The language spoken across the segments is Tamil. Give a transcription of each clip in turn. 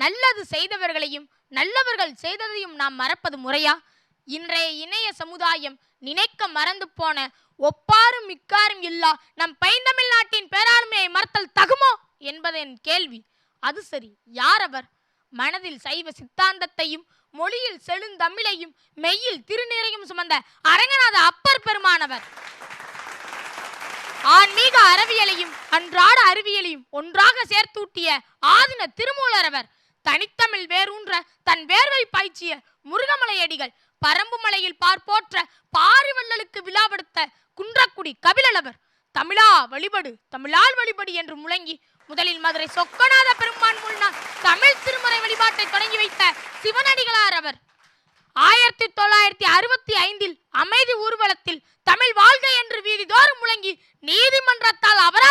நல்லது செய்தவர்களையும் நல்லவர்கள் செய்ததையும் நாம் மறப்பது முறையா? இன்றைய இணைய சமுதாயம் நினைக்க மறந்து போன ஒப்பாரும் மிக்காரும் இல்லா நம் பைந்தமிழ் நாட்டின் பேராண்மையை மறத்தல் தகுமோ? என்பது என் கேள்வி. அது சரி யார் அவர் மனதில் சைவ சித்தாந்தத்தையும் மொழியில் செழுந்தமிழையும் மெய்யில் திருநீரையும் சுமந்த அரங்கநாத அப்பர் பெருமானவர். ஆன்மீக அறிவியலையும் அன்றாட அறிவியலையும் ஒன்றாக சேர்த்தூட்டிய ஆதின திருமூலரவர் தனித்தமிழ் வேரூன்ற தன் வேர்வை பாய்ச்சிய முருகமலையடிகள் பரம்புமலையில் பார்ப்போற்ற பாரிவள்ளலுக்கு விழாவெடுத்த குன்றக்குடி கபிலளவர் தமிழா வழிபடு தமிழால் வழிபடு என்று முழங்கி முதலில் மதுரை சொக்கநாத பெருமான் முன்னால் தமிழ் திருமறை வழிபாட்டை தொடங்கி வைத்த சிவனடிகளார் அவர். ஆயிரத்தி தொள்ளாயிரத்தி அறுபத்தி ஐந்தில் அமைதி ஊர்வலத்தில் தமிழ் வாழ்க என்று வீதிதோறும் முழங்கி நீதிமன்றத்தால் அபராதம்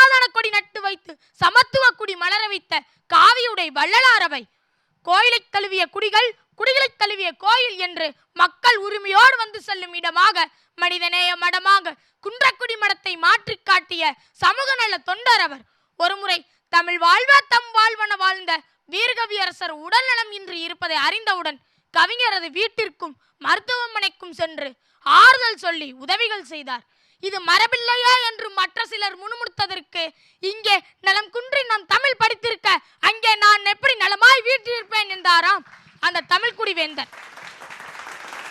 சமாதான கொடி நட்டு வைத்து சமத்துவ குடி மலர வைத்த காவியுடை வள்ளலாரவை. கோயிலை தழுவிய குடிகள் குடிகளை தழுவிய கோயில் என்று மக்கள் உரிமையோடு வந்து செல்லும் இடமாக மனிதநேய மடமாக குன்றக்குடி மடத்தை மாற்றி காட்டிய சமூக நல தொண்டர் அவர். ஒருமுறை தமிழ் வாழ்வ தம் வாழ்வன வாழ்ந்த வீரகவியரசர் உடல்நலம் இன்றி இருப்பதை அறிந்தவுடன் கவிஞரது வீட்டிற்கும் மருத்துவமனைக்கும் சென்று ஆறுதல் சொல்லி உதவிகள் செய்தார். இது மரபில்லையா என்று மற்ற சிலர் முணுமுணுத்ததற்கு இங்கே நலம் குன்றி நாம் தமிழ் படித்திருக்க அங்கே நான் எப்படி நலமாய் வீற்றிருப்பேன் என்றாராம் அந்த தமிழ்குடி வேந்தர்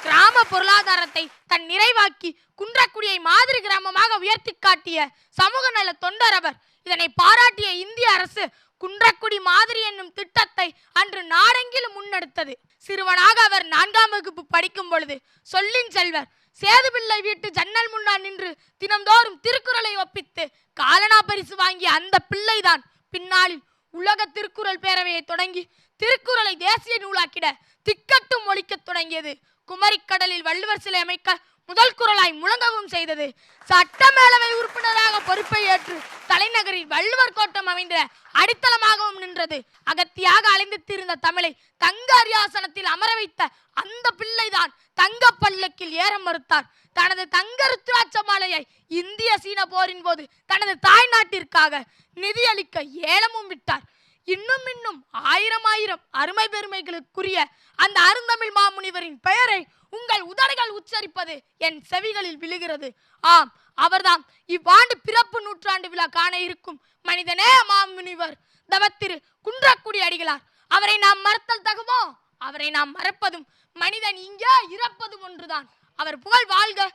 கிராம பொருளாதாரத்தை தன் நிறைவாக்கி குன்றக்குடியை மாதிரி கிராமமாக உயர்த்தி காட்டிய சமூக நல தொண்டர் அவர் இதனை பாராட்டிய இந்திய அரசு குன்றக்குடி மாதிரி என்னும் திட்டத்தை அன்று நாடெங்கிலும் முன்னெடுத்தது. சிறுவனாக அவர் நான்காம் வகுப்பு படிக்கும் பொழுது சொல்லின் செல்வர் சேதுபிள்ளை வீட்டு ஜன்னல் முன்னால் நின்று தினம்தோறும் திருக்குறளை ஒப்பித்து காலனா பரிசு வாங்கிய அந்த பிள்ளைதான். பின்னாளில் உலக திருக்குறள் பேரவையை தொடங்கி திருக்குறளை தேசிய நூலாக்கிட திக்கட்டும் ஒழிக்கத் தொடங்கியது. குமரிக்கடலில் வள்ளுவர் சிலை அமைக்க முதல் குரலாய் முழங்கவும் செய்தது. சட்டமேலவை உறுப்பினராக பொறுப்பை ஏற்று தலைநகரில் வள்ளுவர் கோட்டம் அமைந்த அடித்தளமாகவும் நின்றது. அகத்தியாக அலைந்து திரிந்த தமிழை தங்க அரியாசனத்தில் அமர வைத்த அந்த பிள்ளைதான் தங்க பல்லக்கில் ஏற மறுத்தார். தனது தங்க ருத்ராட்ச மாலையை இந்திய சீன போரின் போது தனது தாய் நாட்டிற்காக நிதியளிக்க ஏலமும் விட்டார். இன்னும் இன்னும் ஆயிரம் ஆயிரம் அருமை பெருமைகளுக்குரிய அந்த அருந்தமிழ் மாமுனிவரின் பெயரை உங்கள் உதடுகள் உச்சரிப்பது என் செவிகளில் விழுகிறது. ஆம் அவர்தான் இவ்வாண்டு பிறப்பு நூற்றாண்டு விழா காண இருக்கும் மனிதனே மாமுனிவர் தவத்திரு குன்றக்குடி அடிகளார். அவரை நாம் மறுத்தல் தகுமோ? அவரை நாம் மறப்பதும் மனிதன் இங்கே இறப்பதும் ஒன்றுதான். அவர் புகழ் வாழ்க.